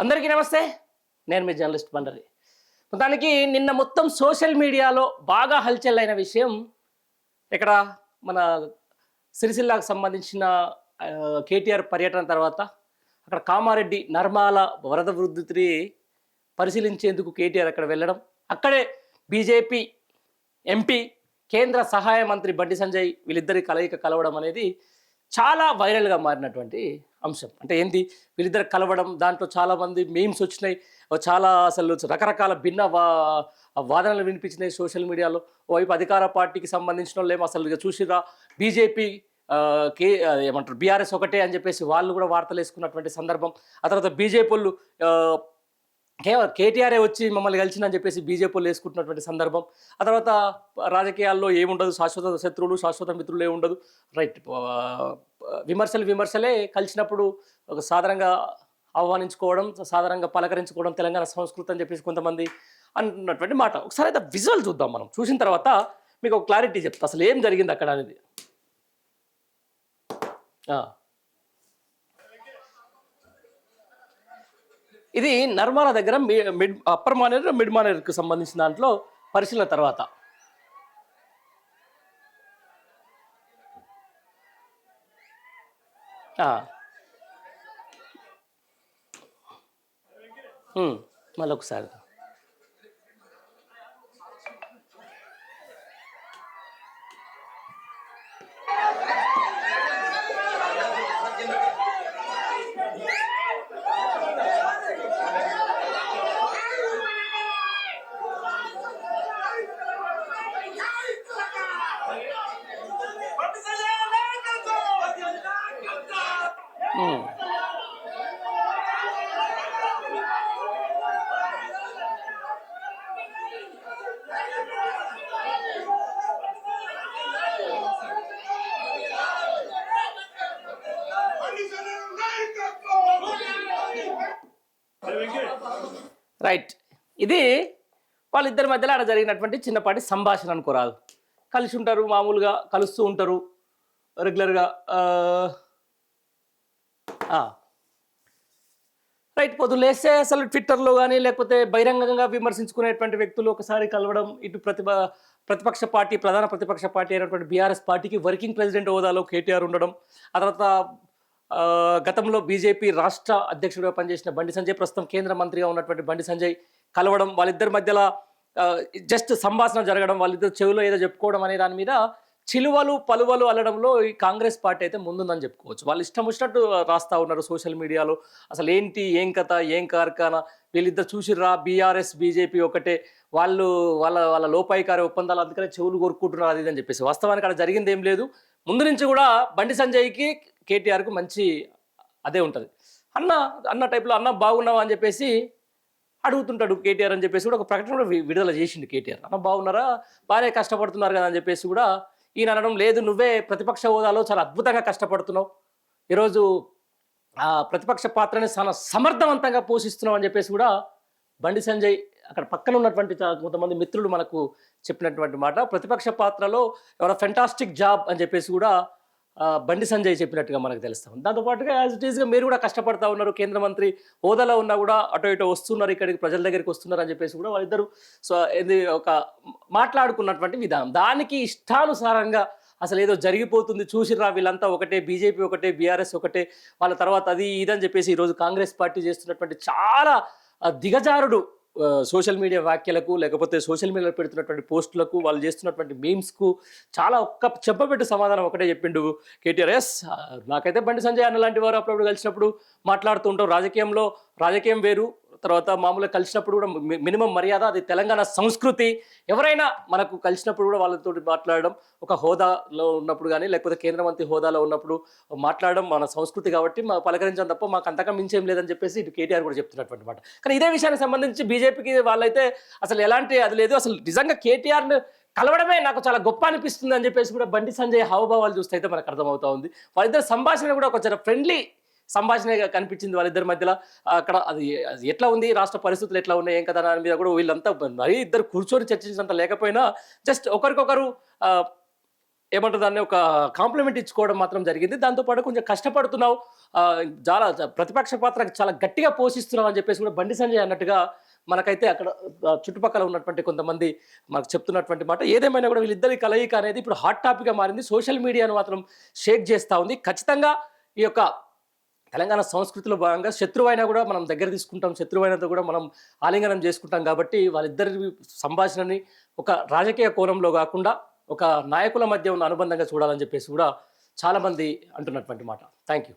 అందరికీ నమస్తే. నేను మీ జర్నలిస్ట్ బండరి. మొత్తానికి నిన్న మొత్తం సోషల్ మీడియాలో బాగా హల్చల్ అయిన విషయం ఇక్కడ మన సిరిసిల్లాకు సంబంధించిన కేటీఆర్ పర్యటన తర్వాత అక్కడ కామారెడ్డి నర్మాల వరద వృద్ధిని పరిశీలించేందుకు కేటీఆర్ అక్కడ వెళ్ళడం. అక్కడే బీజేపీ ఎంపీ కేంద్ర సహాయ మంత్రి బండి సంజయ్ వీళ్ళిద్దరి కలయిక కలవడం అనేది చాలా వైరల్గా మారినటువంటి అంశం. అంటే ఏంటి వీళ్ళిద్దరు కలవడం దాంట్లో చాలామంది మేమ్స్ వచ్చినాయి. చాలా అసలు రకరకాల భిన్న వా వాదనలు వినిపించినాయి సోషల్ మీడియాలో. ఓవైపు అధికార పార్టీకి సంబంధించిన వాళ్ళు ఏమో అసలు చూసిరా బీజేపీ కే ఏమంటారు? బీఆర్ఎస్ ఒకటే అని చెప్పేసి వాళ్ళు కూడా వార్తలు వేసుకున్నటువంటి సందర్భం. ఆ తర్వాత బీజేపీ వాళ్ళు కేవలం కేటీఆర్ఏ వచ్చి మమ్మల్ని కలిసిందని చెప్పేసి బీజేపీలు వేసుకుంటున్నటువంటి సందర్భం. ఆ తర్వాత రాజకీయాల్లో ఏముండదు? శాశ్వత శత్రువులు శాశ్వత మిత్రులు ఏముండదు? రైట్. విమర్శలు విమర్శలే కలిసినప్పుడు ఒక సాధారణంగా ఆహ్వానించుకోవడం సాధారణంగా పలకరించుకోవడం తెలంగాణ సంస్కృతి అని చెప్పేసి కొంతమంది అంటున్నటువంటి మాట. ఒకసారి అయితే విజువల్ చూద్దాం మనం. చూసిన తర్వాత మీకు ఒక క్లారిటీ చెప్తా. అసలు ఏం జరిగింది అక్కడ అనేది? ఇది నర్మాల దగ్గర మీ- మిడ్ అప్పర్ మానేర్ మిడ్ మానేర్కి సంబంధించిన దాంట్లో పరిశీలన తర్వాత. మళ్ళీ ఒకసారి రైట్. ఇది వాళ్ళిద్దరి మధ్యలో ఆడ జరిగినటువంటి చిన్నపాటి సంభాషణ అనుకోరాదు. కలిసి ఉంటారు మామూలుగా కలుస్తూ ఉంటారు రెగ్యులర్గా రైట్ పొద్దు లేస్తే అసలు ట్విట్టర్లో కానీ లేకపోతే బహిరంగంగా విమర్శించుకునేటువంటి వ్యక్తులు ఒకసారి కలవడం ఇటు ప్రతిభ ప్రతిపక్ష పార్టీ ప్రధాన ప్రతిపక్ష పార్టీ అయినటువంటి బీఆర్ఎస్ పార్టీకి వర్కింగ్ ప్రెసిడెంట్ హోదాలో కేటీఆర్ ఉండడం ఆ తర్వాత గతంలో బీజేపీ రాష్ట్ర అధ్యక్షుడిగా పనిచేసిన బండి సంజయ్ ప్రస్తుతం కేంద్ర మంత్రిగా ఉన్నటువంటి బండి సంజయ్ కలవడం వాళ్ళిద్దరి మధ్యలో జస్ట్ సంభాషణ జరగడం వాళ్ళిద్దరు చెవిలో ఏదో చెప్పుకోవడం అనే దాని మీద చిలువలు పలువలు అల్లడంలో ఈ కాంగ్రెస్ పార్టీ అయితే ముందుందని చెప్పుకోవచ్చు. వాళ్ళు ఇష్టం వచ్చినట్టు రాస్తా ఉన్నారు సోషల్ మీడియాలో. అసలు ఏంటి ఏం కథ ఏం కార్ఖానా? వీళ్ళిద్దరు చూసిర్రా? బీఆర్ఎస్ బీజేపీ ఒకటే. వాళ్ళు వాళ్ళ వాళ్ళ లోపాయికారి ఒప్పందాలు అందుకనే చెవులు కొరుక్కుంటున్నారు అది అని చెప్పేసి. వాస్తవానికి అక్కడ జరిగింది ఏం లేదు. ముందు నుంచి కూడా బండి సంజయ్కి కేటీఆర్కు మంచి అదే ఉంటుంది. అన్న అన్న టైప్లో అన్న బాగున్నావా అని చెప్పేసి అడుగుతుంటాడు కేటీఆర్ అని చెప్పేసి కూడా ఒక ప్రకటన కూడా విడుదల చేసిండు కేటీఆర్. అన్న బాగున్నారా? బాగానే కష్టపడుతున్నారు కదా అని చెప్పేసి కూడా ఈయన అనడం లేదు నువ్వే ప్రతిపక్ష హోదాలో చాలా అద్భుతంగా కష్టపడుతున్నావు. ఈరోజు ఆ ప్రతిపక్ష పాత్రని చాలా సమర్థవంతంగా పోషిస్తున్నావు అని చెప్పేసి కూడా బండి సంజయ్ అక్కడ పక్కన ఉన్నటువంటి కొంతమంది మిత్రులు మనకు చెప్పినటువంటి మాట. ప్రతిపక్ష పాత్రలో ఎవరో ఫెంటాస్టిక్ జాబ్ అని చెప్పేసి కూడా బండి సంజయ్ చెప్పినట్టుగా మనకు తెలుస్తాం దాంతోపాటుగా యాజ్ ఇట్ ఈస్గా మీరు కూడా కష్టపడతా ఉన్నారు కేంద్ర మంత్రి హోదాలో ఉన్నా కూడా అటు ఇటు వస్తున్నారు ఇక్కడికి ప్రజల దగ్గరికి వస్తున్నారు అని చెప్పేసి కూడా వాళ్ళిద్దరు సో ఇది ఒక మాట్లాడుకున్నటువంటి విధానం. దానికి ఇష్టానుసారంగా అసలు ఏదో జరిగిపోతుంది చూసిరా వీళ్ళంతా ఒకటే బీజేపీ ఒకటే బీఆర్ఎస్ ఒకటే వాళ్ళ తర్వాత అది ఇదని చెప్పేసి ఈరోజు కాంగ్రెస్ పార్టీ చేస్తున్నటువంటి చాలా దిగజారుడు సోషల్ మీడియా వ్యాఖ్యలకు లేకపోతే సోషల్ మీడియాలో పెడుతున్నటువంటి పోస్టులకు వాళ్ళు చేస్తున్నటువంటి మీమ్స్కు చాలా ఒక్క చెప్పబెట్టు సమాధానం ఒకటే చెప్పిండు కేటీఆర్. ఎస్ నాకైతే బండి సంజయ్ అన్న లాంటి వారు అప్పుడప్పుడు కలిసినప్పుడు మాట్లాడుతూ ఉంటాం రాజకీయంలో రాజకీయం వేరు తర్వాత మామూలుగా కలిసినప్పుడు కూడా మినిమం మర్యాద అది తెలంగాణ సంస్కృతి. ఎవరైనా మనకు కలిసినప్పుడు కూడా వాళ్ళతో మాట్లాడడం ఒక హోదాలో ఉన్నప్పుడు కానీ లేకపోతే కేంద్ర మంత్రి హోదాలో ఉన్నప్పుడు మాట్లాడడం మన సంస్కృతి కాబట్టి మా పలకరించడం తప్ప మాకు అంతకం మించేం లేదని చెప్పేసి ఇటు కేటీఆర్ కూడా చెప్తున్నటువంటి మాట. కానీ ఇదే విషయానికి సంబంధించి బీజేపీకి వాళ్ళైతే అసలు ఎలాంటి అది లేదు. అసలు నిజంగా కేటీఆర్ను కలవడమే నాకు చాలా గొప్ప అనిపిస్తుంది అని చెప్పేసి కూడా బండి సంజయ్ హావభావాలు చూస్తే అయితే మనకు అర్థమవుతా ఉంది. వాళ్ళిద్దరు సంభాషణ కూడా కొంచెం ఫ్రెండ్లీ సంభాషణగా కనిపించింది వాళ్ళిద్దరి మధ్యలో. అక్కడ అది అది ఎట్లా ఉంది? రాష్ట్ర పరిస్థితులు ఎట్లా ఉన్నాయి? ఏం కదా దాని మీద కూడా వీళ్ళంతా మరీ ఇద్దరు కూర్చొని చర్చించినంత లేకపోయినా జస్ట్ ఒకరికొకరు ఏమంటారు దాన్ని ఒక కాంప్లిమెంట్ ఇచ్చుకోవడం మాత్రం జరిగింది. దాంతోపాటు కొంచెం కష్టపడుతున్నావు. చాలా ప్రతిపక్ష పాత్ర చాలా గట్టిగా పోషిస్తున్నావు అని చెప్పేసి కూడా బండి సంజయ్ అన్నట్టుగా మనకైతే అక్కడ చుట్టుపక్కల ఉన్నటువంటి కొంతమంది మనకు చెప్తున్నటువంటి మాట. ఏదేమైనా కూడా వీళ్ళిద్దరి కలయిక అనేది ఇప్పుడు హాట్ టాపిక్గా మారింది. సోషల్ మీడియాను మాత్రం షేక్ చేస్తూ ఉంది. ఖచ్చితంగా ఈ యొక్క తెలంగాణ సంస్కృతిలో భాగంగా శత్రువైనా కూడా మనం దగ్గర తీసుకుంటాం శత్రువైనతో కూడా మనం ఆలింగనం చేసుకుంటాం కాబట్టి వాళ్ళిద్దరి సంభాషణని ఒక రాజకీయ కోణంలో కాకుండా ఒక నాయకుల మధ్య ఉన్న అనుబంధంగా చూడాలని చెప్పేసి కూడా చాలామంది అంటున్నటువంటి మాట. Thank you